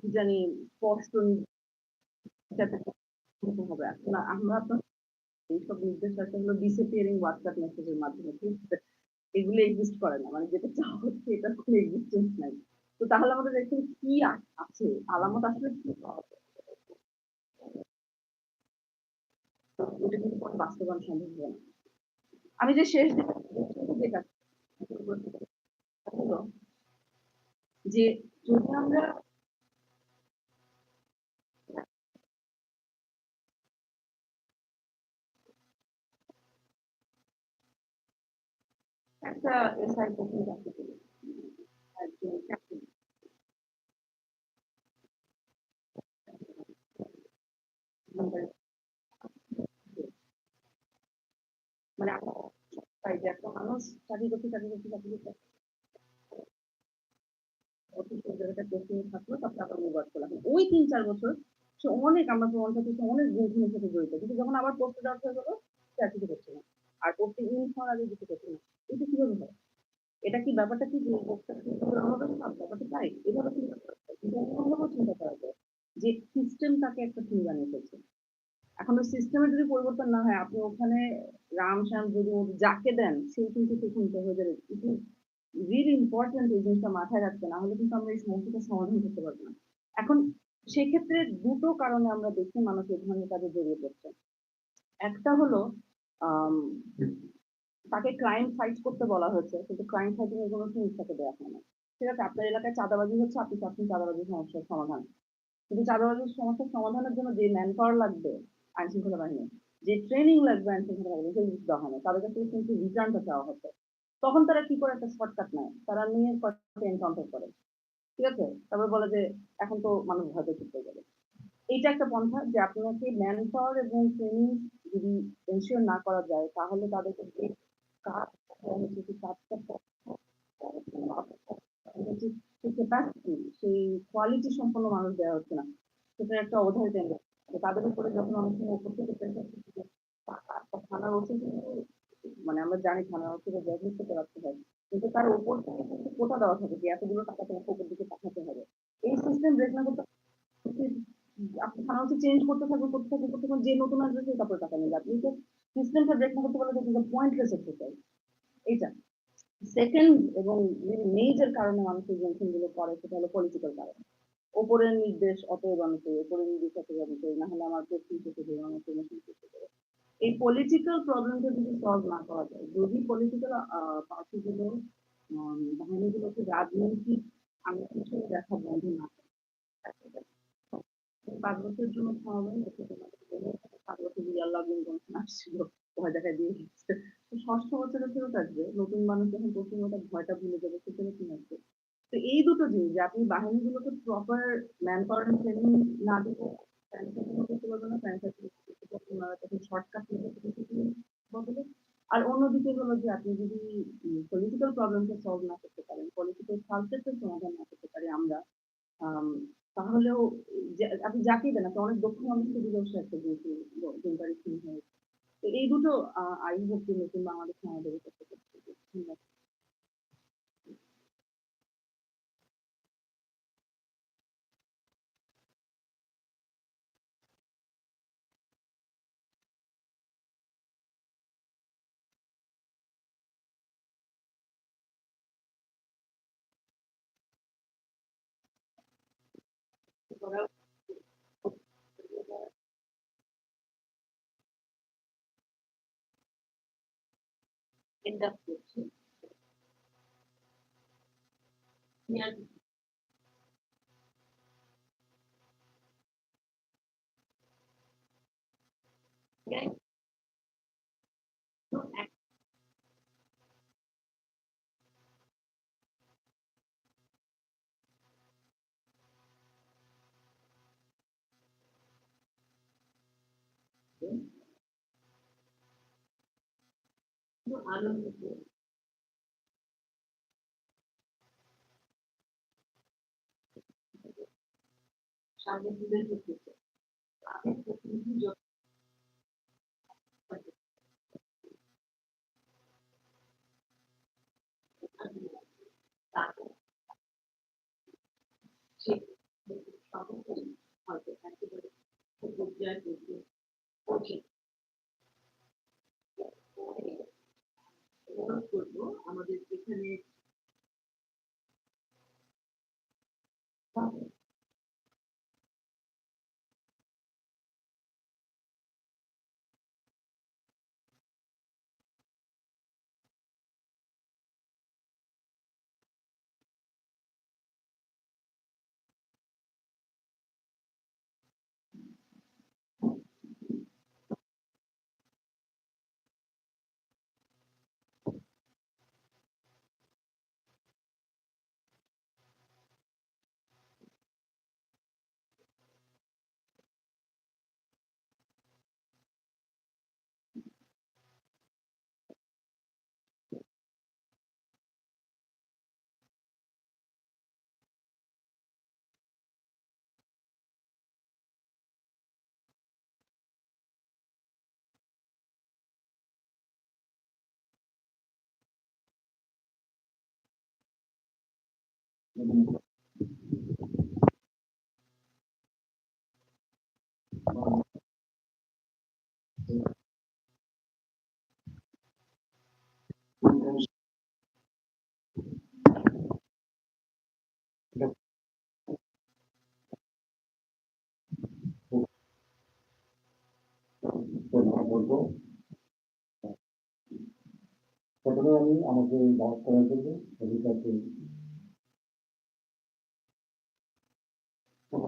কি জানি স্পষ্ট হবে। আমরা আপনার এইসব নির্দেশ আসে হলো ডিসঅ্যাপিয়ারিং হোয়াটসঅ্যাপ মেসেজের মাধ্যমে এগুলো এক্সিস্ট করে না মানে যেটা চাওয়া হচ্ছে এটার কোনো এক্সিস্টেন্স নাই। তো তাহলে আমাদের এখানে কি আছে? আলামত আসলে কি? ওটা কিন্তু কোনো বাস্তবায়ন সম্ভব না। আমি যে শেষ যেটা যে যদি আমরা চাকরি মানে মানুষ চাকরি করতে চাকরি করতে চাকরি করতে থাকল ওই তিন চার বছর সে অনেক আমরা প্রমাণ অনেক গুণগুণের সাথে জড়িত কিন্তু যখন আবার পোস্টে যাওয়া হয়ে গেলো কিছু করছে না আর পোস্টে ইন হওয়ার আগে কিছু করছে না এটা কীভাবে হয়? এটা কি ব্যাপারটা কি ব্যাপারটা চিন্তা করা যায়। যে সিস্টেম তাকে একটা থিম বানিয়ে ফেলছে। এখন ওই সিস্টেমের যদি পরিবর্তন না হয়, আপনি ওখানে রাম, শ্যাম যদি যাকে দেন, সেই কিন্তু সেখানে হয়ে যাবে। রিয়েলি ইম্পর্টেন্ট এই জিনিসটা মাথায় রাখতে না হলে কিন্তু আমরা এই সমস্যাটা সমাধান করতে পারব না। এখন সেক্ষেত্রে দুটো কারণে আমরা দেখি মানুষ এই ধরনের কাজে জড়িয়ে পড়ছে। একটা হলো তাকে ক্রাইম ফাইট করতে বলা হয়েছে, কিন্তু ক্রাইম ফাইটিং এর কোনো টুলস তাকে দেওয়া হয় না। ঠিক আছে, আপনার এলাকায় চাঁদাবাজি হচ্ছে, আপনি চাচ্ছেন চাঁদাবাজির সমস্যার সমাধান। কিন্তু চাঁদাবাজির সমস্যার সমাধানের জন্য যে ম্যান পাওয়ার লাগবে আইন শৃঙ্খলা বাহিনী, যে ট্রেনিং লাগবে আইন শৃঙ্খলা বাহিনী সেই দেওয়া হয় না। তাদের কাছে কিন্তু রিটার্নটা চাওয়া হচ্ছে। তখন তারা কি করে একটা শর্টকাট নেয়? তারা নিয়ে কয়েকটা এনকাউন্টার করে। ঠিক আছে? তারপরে বলে যে, এখন তো মানুষ ভয় করতে গেলে এইটা একটা পন্থা যে আপনাকে ম্যান পাওয়ার এবং ট্রেনিং যদি এনশিওর না করা যায়, তাহলে তাদেরকে যে কাজ ক্যাপাসিটি সেই কোয়ালিটি সম্পন্ন মানুষ দেওয়া হচ্ছে না। সেটা একটা অধারিত তাদের উপরে যখন অনেক সময় থেকে, থানার ওসি মানে আমরা জানি থানার ওসিকে ব্যবহার করতে রাখতে হয় কিন্তু তার উপর থেকে কিন্তু কোটা দেওয়া থাকে যে এতগুলো টাকা তোমাকে উপর দিকে পাঠাতে হবে। এই সিস্টেম ব্রেক না করতে আপনি থানা ওসি চেঞ্জ করতে থাকবেন করতে থাকবেন করতে থাকবেন যে নতুন আসবে সেই তারপরে টাকা নেবে। আপনি তো সিস্টেমটা ব্রেক করতে পারলে তো পয়েন্টলেস এক্সারসাইজ এইটা। সেকেন্ড এবং মেজর কারণে মানুষ এই গুলো করে সেটা হলো পলিটিক্যাল কারণ। ওপরের নির্দেশ অতএব আমি করি ওপরের নির্দেশ অতএব আমি করি, না হলে আমার প্রশ্ন থেকে দেবে আমার প্রমোশন করতে দেবে এই পলিটিক্যাল প্রবলেমটা যদি সলভ না করা যায়, যদি পলিটিক্যাল পার্টিগুলো বাহিনীগুলোকে রাজনৈতিক কিছু দেখা বন্ধ না পাঁচ বছরের জন্য থামাবেন বছর রিয়াল লাগবেন আসছিল, ভয় দেখা দিয়ে গেছে। ষষ্ঠ বছরে ফেরত আসবে, নতুন মানুষ যখন পশ্চিমবঙ্গটা ভয়টা ভুলে যাবে, সেখানে কি আসবে। তো এই দুটো জিনিস, যে আপনি বাহিনীগুলোকে প্রপার ম্যান পাওয়ার ট্রেনিং না দিলে তখন শর্টকাট বদলে আর অন্যদিকে হলো যে আপনি যদি পলিটিক্যাল প্রবলেমটা সলভ না করতে পারেন পলিটিক্যাল সাবজেক্টের সমাধান না করতে পারি আমরা তাহলেও আপনি যাকেই দেন, আপনি অনেক দক্ষ মানুষকে দিলেও সে একটা যেহেতু হয়েছে এই দুটো আই হোপ যে নতুন বাংলাদেশ আমাদের করতে In the future. Yeah. Okay. আনন্দ সামনে তুলে ধরতেছে আমি প্রতিনিধি সর্বোপরি একেবারে পর্যায়ে পৌঁছে পৌঁছে অনুরোধ করব। আমাদের এখানে বলব প্রথমে আমি আমাকে দাওয়াত করার জন্য অধিকারকে Thank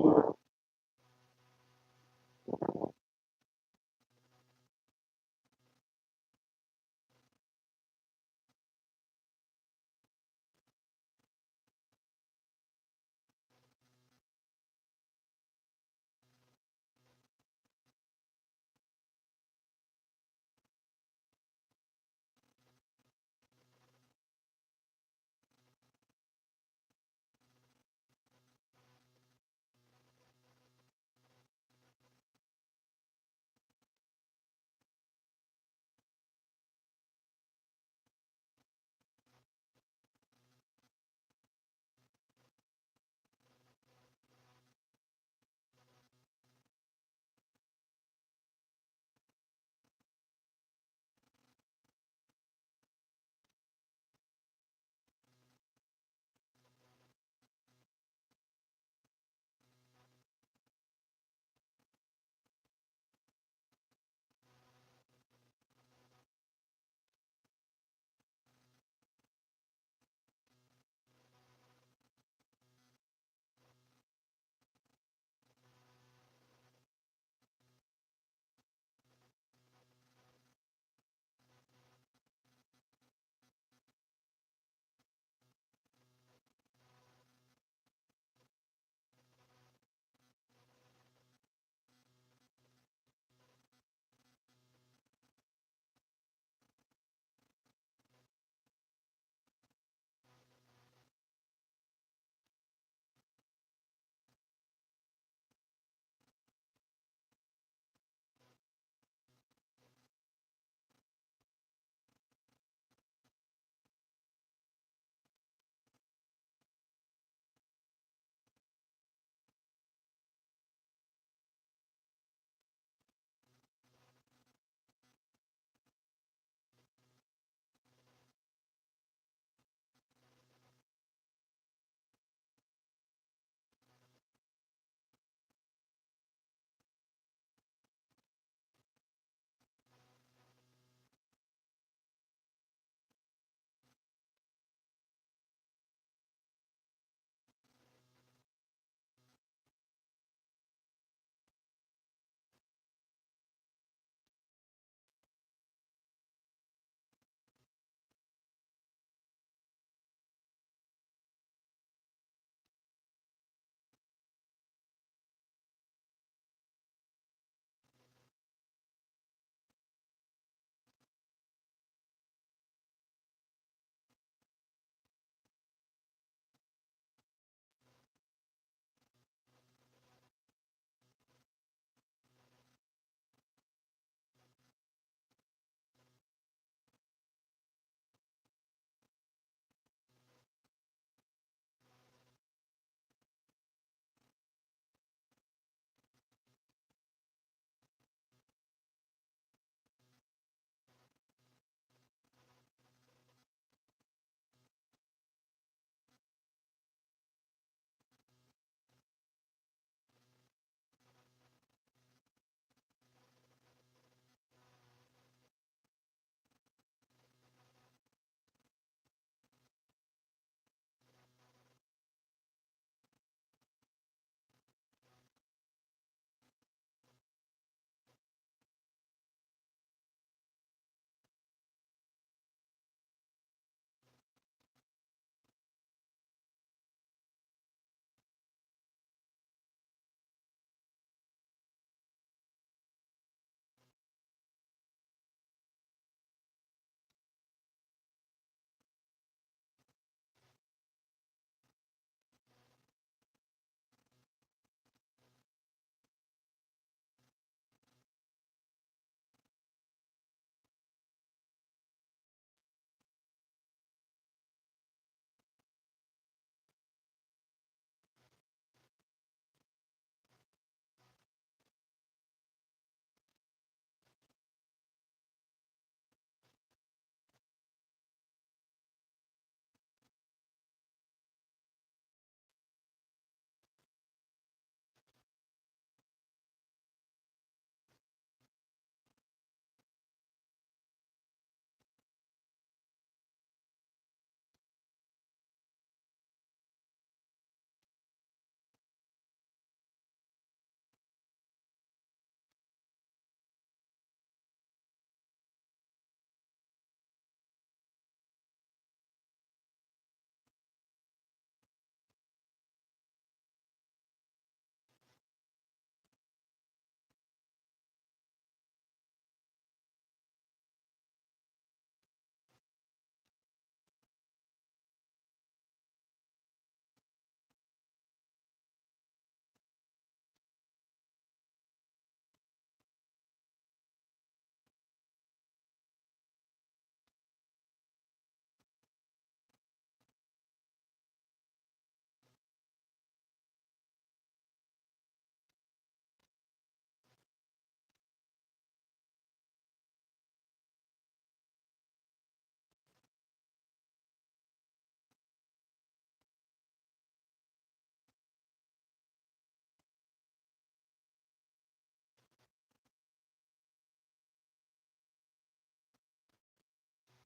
you.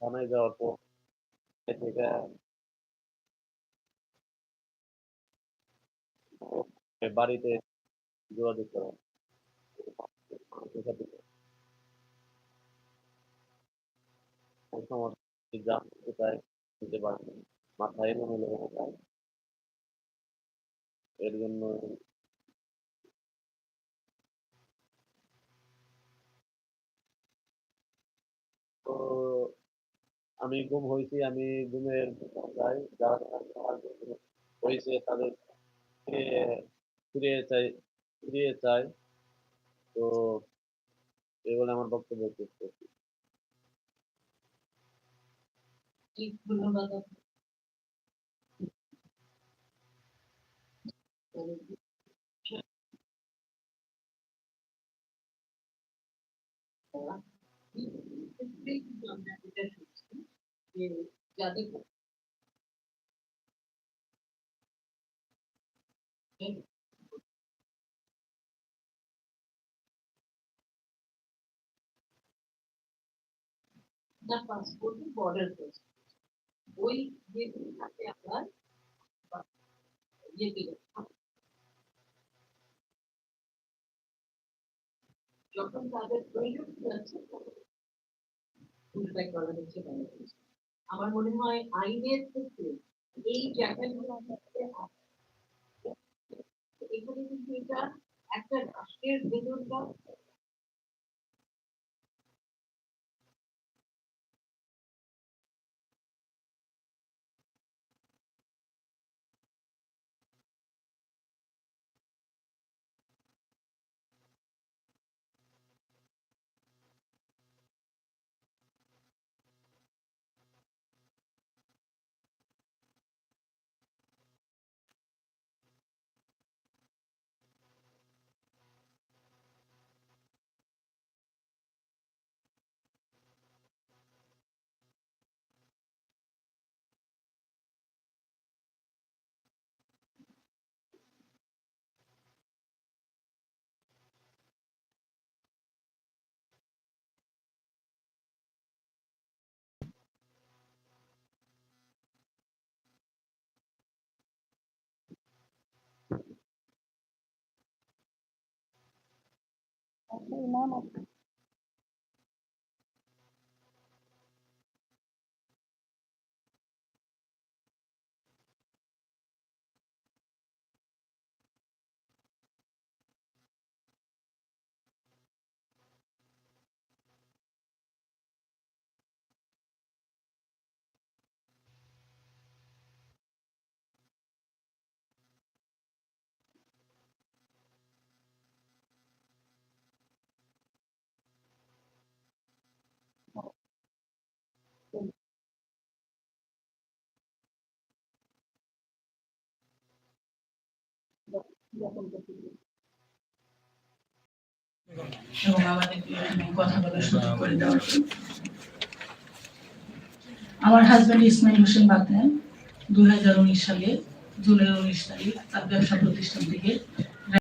থানায় যাওয়ার পর এ থেকে বাড়িতে যোগাযোগ করা। মাথায় এর জন্য তো আমি গুম হয়েছি আমি গুমের যাই যারা হয়েছে তাদের ফিরে চাই ফিরিয়ে চাই। তো এই বলে আমার বক্তব্য শেষ করছি। ধন্যবাদ। আপনাকে। ক্ষেত্রেই কিন্তু আমরা যেটা শুনছি যে যাদের না পাসপোর্টের বর্ডার ওই যে থাকে আপনার যেতে যখন তাদের প্রয়োজন আছে পুশব্যাক করা হচ্ছে তারা করছে। আমার মনে হয় আইনের ক্ষেত্রে এই জায়গাগুলো এখানে কিন্তু এটা একটা রাষ্ট্রের hermanos এবং কথা করে আমার হাজব্যান্ড ইসমাইল হোসেন বাগদান, দুই হাজার উনিশ সালে জুনের উনিশ তারিখ তার ব্যবসা প্রতিষ্ঠান থেকে